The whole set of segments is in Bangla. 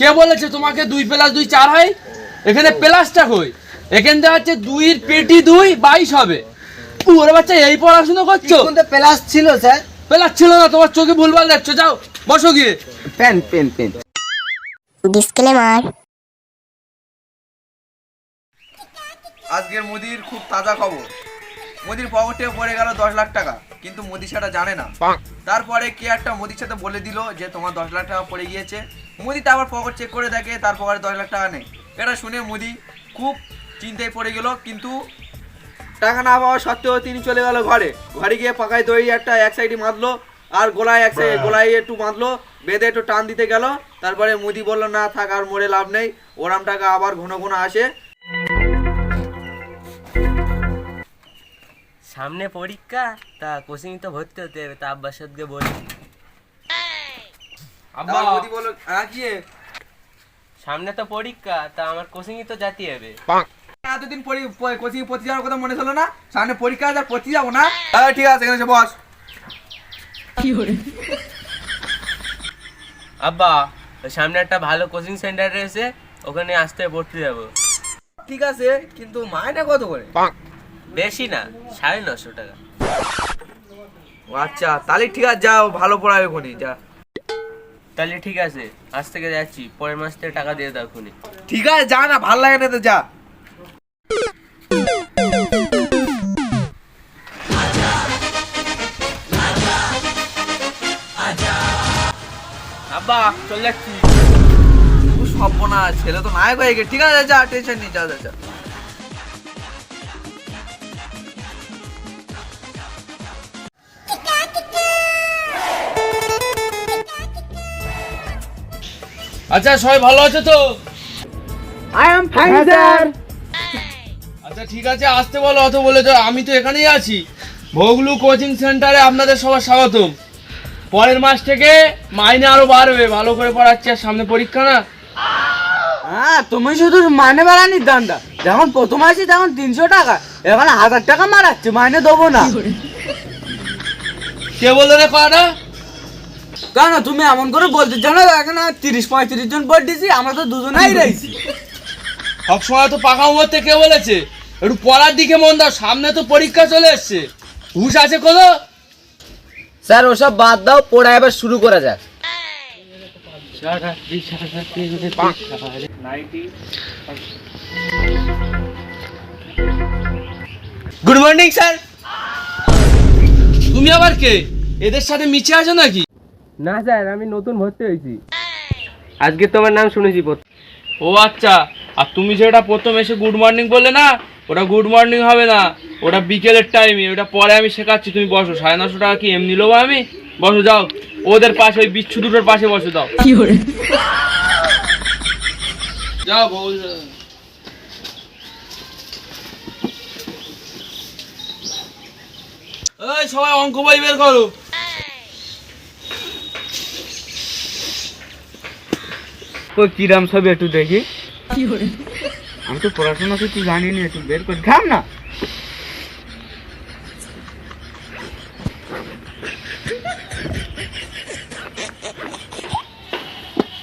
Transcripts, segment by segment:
কে বলেছে তোমাকে দুই প্লাস দুই চার হয়? এখানে প্লাসটা কই? এখান থেকে হচ্ছে দুইয়ের পেটি দুই বাইশ হবে। ওরে বাচ্চা এই পড়াশোনা করছ? কিন্তু প্লাস ছিল স্যার। প্লাস ছিল না তোমার চোখে ভুলভাল যাচ্ছ যাও বসো গিয়ে। Pen pen pen. ডিসক্লেমার আজকের মোদির খুব তাজা খবর। মোদির পকেটে পড়ে গেল দশ লাখ টাকা কিন্তু মোদি সেটা জানে না। তারপরে কে একটা মোদির সাথে বলে দিল যে তোমার দশ লাখ টাকা পড়ে গিয়েছে? মোদি তারপর পকেট চেক করে দেখে তার পকেটে দশ লাখ টাকা নেই। এটা শুনে মোদি খুব চিন্তায় পড়ে গেল কিন্তু টাকা না পাওয়া সত্ত্বেও তিনি চলে গেল ঘরে। ঘরে গিয়ে পাকায় দই একটা এক সাইডে বাঁধলো আর গোলায় এক সাইড গোলায় একটু বাঁধলো বেঁধে একটু টান দিতে গেল। তারপরে মোদি বলল না থাক আর মরে লাভ নেই। ওরাম টাকা আবার ঘন ঘন আসে। সামনে পরীক্ষা তা কোচিং তো ভর্তি হতে হবে তা আব্বার সাথে বলি আব্বা। হ্যাঁ কি সামনে তো পরীক্ষা তা আমার কোচিং তো জাতি হবে। এতদিন কোচিং পড়তে যাওয়ার কথা মনে ছিল না সামনে পরীক্ষা আছে আর পড়তে যাব না। হ্যাঁ ঠিক আছে এখানে বস। আব্বা সামনে একটা ভালো কোচিং সেন্টার রয়েছে ওখানে আসতে পড়তে যাব ঠিক আছে কিন্তু মাইনে কত করে? বেশি না সাড়ে নশো টাকা। ও আচ্ছা তাহলে ঠিক আছে যাও ভালো পড়াবে ওখানে যা। তাহলে ঠিক আছে, আজ থেকে যাচ্ছি, পরের মাস থেকে টাকা দিয়ে দাও খুনি ঠিক আছে, যা না, ভালো লাগে না তো, যা। আব্বা, চলে যাচ্ছি। ও সর্বনা ছেলে তো নায়ক হয়ে গেছে। ঠিক আছে, যা টেনশন নেই, যা যা যা। আচ্ছা সবাই ভালো আছে তো? I am fine sir. আচ্ছা ঠিক আছে আসতে বলো অত বলে তো আমি তো এখানেই আছি। ভোগলু কোচিং সেন্টারে আপনাদের সবার স্বাগতম। পরের মাস থেকে মাইনে আরও বাড়বে ভালো করে পড়াচ্ছি আর সামনে পরীক্ষা না? হ্যাঁ তুমি শুধু মাইনে বাড়ানি দান্দা যখন প্রথম আসি তখন তিনশো টাকা। এখন হাজার টাকা মারাচ্ছে মাইনে দেবো না। কে বলল রে কয়টা কেন তুমি এমন করে বলতে জানো এখন আর তিরিশ পঁয়ত্রিশ জন পর দিছি আমরা তো দুজনেই রয়েছি। সবসময় তো পাকা উমরতে কে বলেছে। একটু পড়ার দিকে মন দাও সামনে তো পরীক্ষা চলে এসছে। হুশ আছে কোনো? স্যার ওসব বাদ দাও পড়া এবার শুরু করা যাক। গুড মর্নিং স্যার তুমি আবার কে? এদের সাথে মিছে আছো নাকি? না স্যার আমি নতুন ভর্তি হয়েছি। আজকে তোমার নাম শুনেছি প্রথম। ও আচ্ছা আর তুমি যেটা প্রথম এসে গুড মর্নিং বললে না ওটা গুড মর্নিং হবে না ওটা বিকেলের টাইমে ওটা পরে আমি শেখাচ্ছি তুমি বসো সাড়ে নশো টাকা কি এমনি নেব আমি? বসো যাও ওদের পাশে ওই বিচ্ছু দুটোর পাশে বসে দাও যাও বউ এই সবাই অঙ্ক বই বের করো। তো কিরাম সব একটু দেখি। আমি তো পড়াশোনা কিছু জানি না একটু বের করে। থাম না।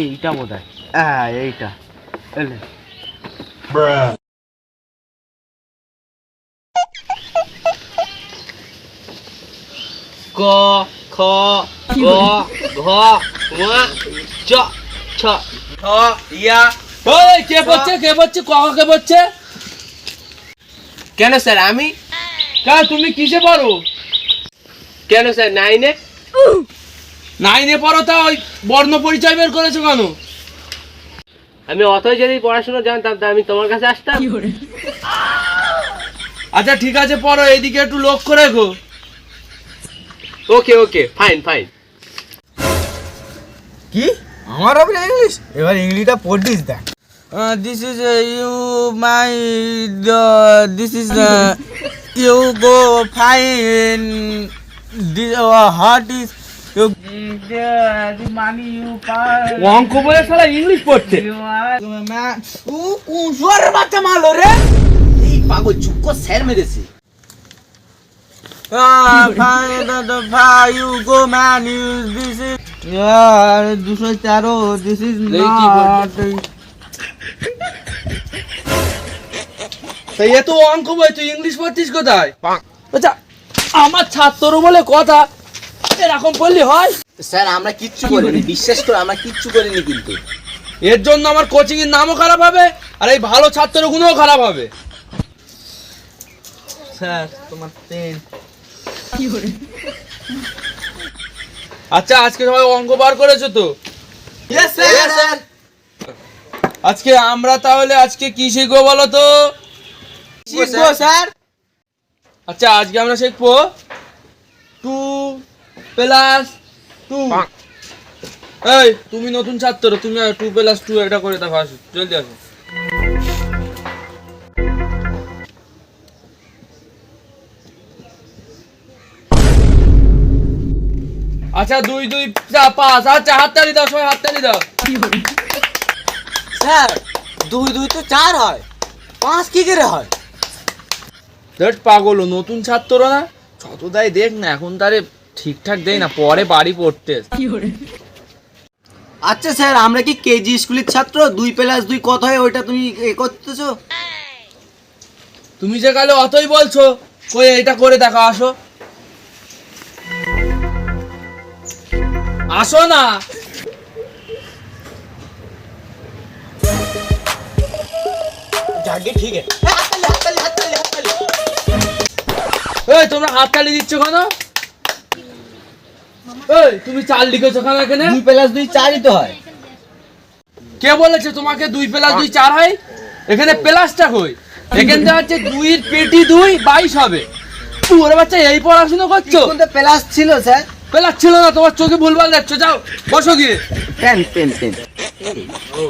এইটা বোধ হয় হ্যাঁ এইটা এলে। ক খ গ ঘ চ ছ। ইয়া। ওই কে কে কে কেন স্যার আমি? কেন তুমি কিসে পড়ো? কেন স্যার নাইনে? নাইনে পড়ো তা ওই বর্ণ পরিচয় বের করেছ কেন? আমি অতই যদি পড়াশোনা জানতাম তা আমি তোমার কাছে আসতাম। আচ্ছা ঠিক আছে পড়ো এইদিকে একটু লক্ষ্য রেখো। Okay okay fine fine. কি? আমার হবে ইংলিশ এবার ইংলিশটা পড়িস দেখ। This is you my this is you go fine heart is money অঙ্ক বলে সালা ইংলিশ পড়ছে। বাচ্চা মারলো রে এই পাগল চুপ স্যার মেরেছে you go man, you this is তেরো দিস ইজ দেখি তাই এত অঙ্ক বই তুই ইংলিশ পড়ছিস কোথায়? আচ্ছা আমার ছাত্র বলে কথা এরকম বললি হয়? স্যার আমরা কিচ্ছু করিনি বিশ্বাস করে আমরা কিচ্ছু করিনি কিন্তু। এর জন্য আমার কোচিং এর নামও খারাপ হবে আর এই ভালো ছাত্রের গুণও খারাপ হবে। স্যার তোমার পেন আচ্ছা আজকে সবাই অঙ্ক বার করেছ তো? আজকে আমরা তাহলে আজকে কি শিখব বলো তো? শিখব স্যার আচ্ছা আজকে আমরা শিখব টু প্লাস টু। এই তুমি নতুন ছাত্র তুমি টু প্লাস টু এটা করে দেখো আসো জলদি আসো। আচ্ছা দুই দুই চা- পাঁচ। আচ্ছা হাততালি দাও সবাই হাততালি দাও। স্যার দুই দুই তো চার হয়। পাঁচ কি করে হয়? দেখ পাগল ও নতুন ছাত্র না যতদাই দেখ না এখন তারে ঠিকঠাক দেয় না পরে বাড়ি পড়তে। আচ্ছা স্যার আমরা কি কেজি স্কুলের ছাত্র? দুই প্লাস দুই কত হয় ওইটা তুমি এ করতেছো? তুমি যে কালে অতই বলছো কই এটা করে দেখো আসো। আসো না। যাকে ঠিক এই তোমরা হাততালি দিচ্ছ কেন? এই তুমি চাল লিখেছো কেন এখানে? দুই প্লাস দুই চারই তো হয়। কে বলেছে তোমাকে দুই প্লাস দুই চার হয়? এখানে প্লাসটা কই? এখানে তো হচ্ছে দুইয়ের পেটি দুই বাইশ হবে। ওরে বাচ্চা এই পড়াশোনা করছ? প্লাস ছিল স্যার। প্লাস ছিল না তোমার চোখে ভুলভাল দেখছ যাও বসো গিয়ে। Pen pen pen.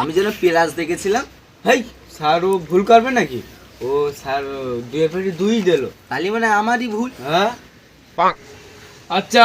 আমি যেন প্লাস দেখেছিলাম। হেই স্যার ও ভুল করবে নাকি? ও স্যার দুই পেটি দুই দিল। তাহলে মানে আমারই ভুল? হ্যাঁ? আচ্ছা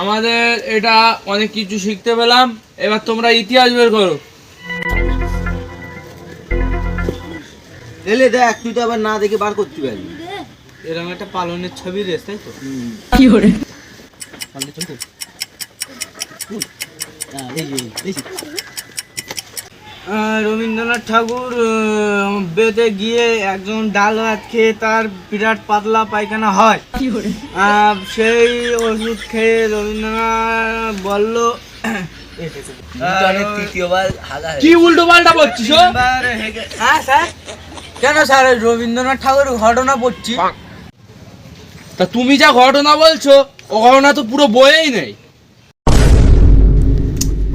আমাদের এটা অনেক কিছু শিখতে পেলাম। এবার তোমরা ইতিহাস বের করো। এলে দেখ তুই তো আবার না দেখে বার করতে পারবি। এরকম একটা পালনের ছবি রেস তাই তো? আহ, রবীন্দ্রনাথ ঠাকুর বেদে গিয়ে একজন ডাল ভাত খেয়ে তার বিরাট পাতলা পায়খানা হয়। সেই ওষুধ খেয়ে রবীন্দ্রনাথ বলল কি উল্টো পাল্টা বলছিস ও? তিনবার হেগে- হ্যাঁ স্যার। কেন স্যার রবীন্দ্রনাথ ঠাকুর ঘটনা পড়ছি তা তুমি যা ঘটনা বলছো ও ঘটনা তো পুরো বইয়েই নেই।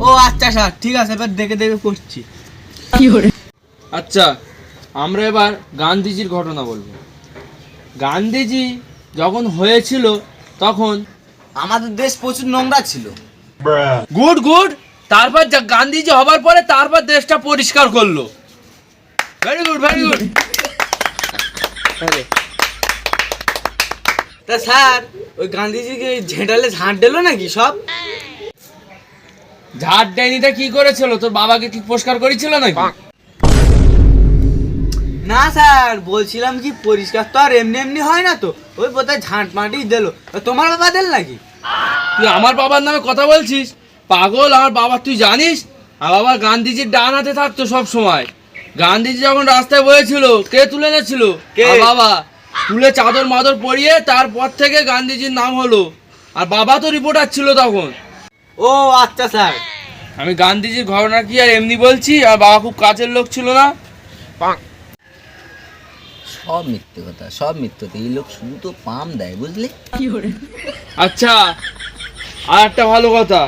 ও আচ্ছা স্যার ঠিক আছে এবার দেখে দেখে পড়ছি আচ্ছা আমরা এবার গান্ধীজির ঘটনা বলব। গান্ধীজি যখন হয়েছিল তখন আমাদের দেশ প্রচুর নোংরা ছিল। গুড গুড তারপর যা গান্ধীজি হবার পরে তারপর দেশটা পরিষ্কার করল। ভেরি গুড ভেরি গুড তা স্যার ওই গান্ধীজিকে ঝেঁটালে ঝাঁট দিল নাকি সব? ঝাড় তা কি করেছিল? তোর বাবাকে কি পুরস্কার করেছিল নাকি? না স্যার বলছিলাম কি পরিষ্কার তো আর এমনি এমনি হয় না তো। ওই বোধহয় ঝাঁট মাটি দিল। তোমার বাবা দিল নাকি? তুই আমার বাবার নামে কথা বলছিস? পাগল আমার বাবা তুই জানিস? আমার বাবা গান্ধীজির ডান হাতে থাকতো সব সময় গান্ধীজি যখন রাস্তায় বয়েছিল কে তুলে এনেছিল? কে? বাবা। তুলে চাদর মাদর পরিয়ে তারপর থেকে গান্ধীজির নাম হলো। আর বাবা তো রিপোর্টার ছিল তখন। ও আচ্ছা স্যার। আমি গান্ধীজির ঘটনা কি আর এমনি বলছি আর বাবা খুব কাছের লোক ছিল না। সব মিথ্যে কথা সব মিথ্যে কথা। এই লোক শুধু তো পাম দেয় বুঝলি? আচ্ছা আর একটা ভালো কথা।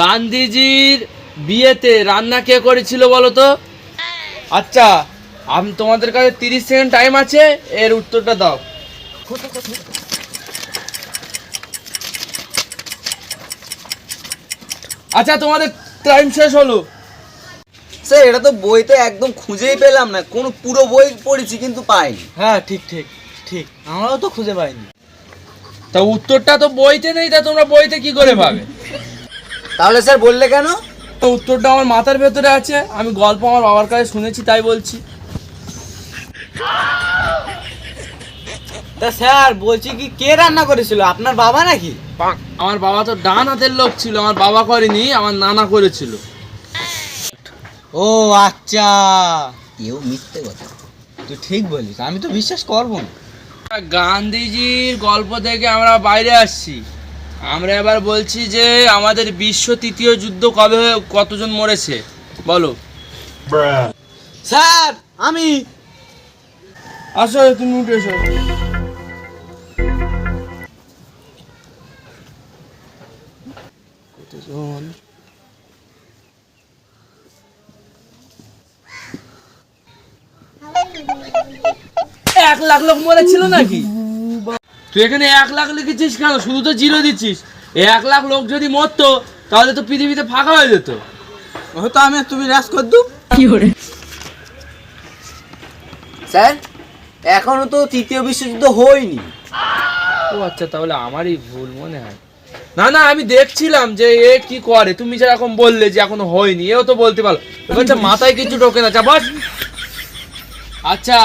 গান্ধীজির বিয়েতে রান্না কে করেছিল বলো তো? আচ্ছা আমি তোমাদের কাছে তিরিশ সেকেন্ড টাইম আছে এর উত্তরটা দাও। আচ্ছা তোমাদের টাইম শেষ হলো। স্যার এটা তো বইতে একদম খুঁজেই পেলাম না কোনো পুরো বই পড়েছি কিন্তু পাইনি। হ্যাঁ ঠিক ঠিক ঠিক আমরাও তো খুঁজে পাইনি। তা উত্তরটা তো বইতে নেই তা তোমরা বইতে কি করে পাবে? তাহলে স্যার বললে কেন? তো উত্তরটা আমার মাথার ভেতরে আছে আমি গল্প আমার বাবার কাছে শুনেছি তাই বলছি। তা স্যার বলছি কি কে রান্না করেছিল? আপনার বাবা নাকি? আমার বাবা তো ডান হাতের লোক ছিল আমার বাবা করেনি আমার নানা করেছিল। ও আচ্ছা। এও মিথ্যে কথা। তুই ঠিক বলিস আমি তো বিশ্বাস করব না। গান্ধীজির গল্প থেকে আমরা বাইরে আসছি। আমরা এবার বলছি যে আমাদের বিশ্ব তৃতীয় যুদ্ধ কবে কতজন মরেছে? বলো। স্যার আমি আসো তুমি উঠে এসো এক লাখ লোক মরেছিল নাকি? তুই এখানে এক লাখ লিখেছিস কেন? শুধু তো জিরো দিচ্ছিস। এক লাখ লোক যদি মরতো তাহলে তো পৃথিবীতে ফাঁকা হয়ে যেত। হয়তো আমি আর তুমি রাজ কর দু। স্যার এখনও তো তৃতীয় বিশ্বযুদ্ধ হয়নি। ও আচ্ছা তাহলে আমারই ভুল মনে হয়। না না আমি দেখছিলাম যে এ কি করে তুমি যেরকম বললে যে এখনও হয়নি এও তো বলতে পারো। তো মাথায় কিছু ঢোকে না বস আচ্ছা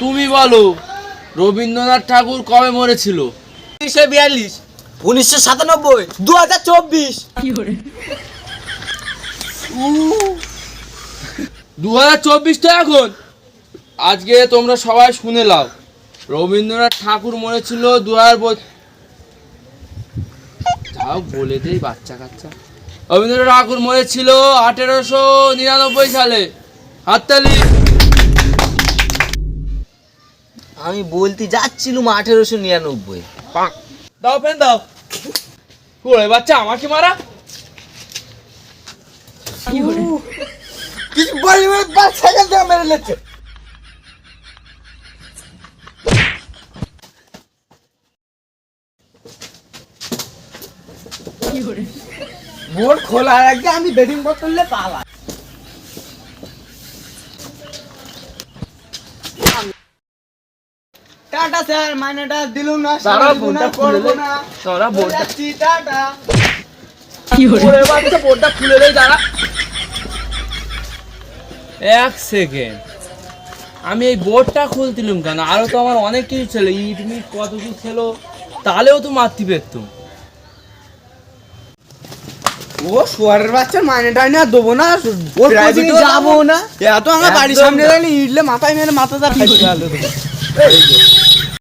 তুমি বলো রবীন্দ্রনাথ ঠাকুর কবে মরেছিল? উনিশশো বিয়াল্লিশ। উনিশশো সাতানব্বই দু হাজার চব্বিশ দু হাজার চব্বিশ তো এখন। আজকে তোমরা সবাই শুনে লাও রবীন্দ্রনাথ ঠাকুর মরেছিল দু হাজার যাও বলে দেই বাচ্চা কাচ্চা। রবীন্দ্রনাথ ঠাকুর মনে ছিল আঠেরোশো নিরানব্বই সালে। হাততালি। আমি বলতে যাচ্ছিলাম আঠেরোশো নিরানব্বই। দাও পেন দাও। করে বাচ্চা আমাকে মারা। কিছু বলি বাচ্চা মেরে লেছে বোর্ড খোলার আগে আমি বেডিং বোতলে পালা টাটা স্যার না না, বোর্ডটা করব না। তোরা বোর্ডটা টাটা। বাচ্চা বোর্ডটা খুলে দেয় দাঁড়া। এক সেকেন্ড। আমি এই বোর্ডটা খুলতিলাম কেন? আরও তো আমার অনেক কিছু ছিল ইট মিট কত কিছু ছিল তাহলেও তো মারতে পারতুম। ও সোয়ারের বাচ্চার মাইনে টাইনে আর দেবো না। ওর ও যাব না। এত আমার বাড়ির সামনে। দাঁড়িয়ে ইটলে মাথায় মেরে মাথা গেল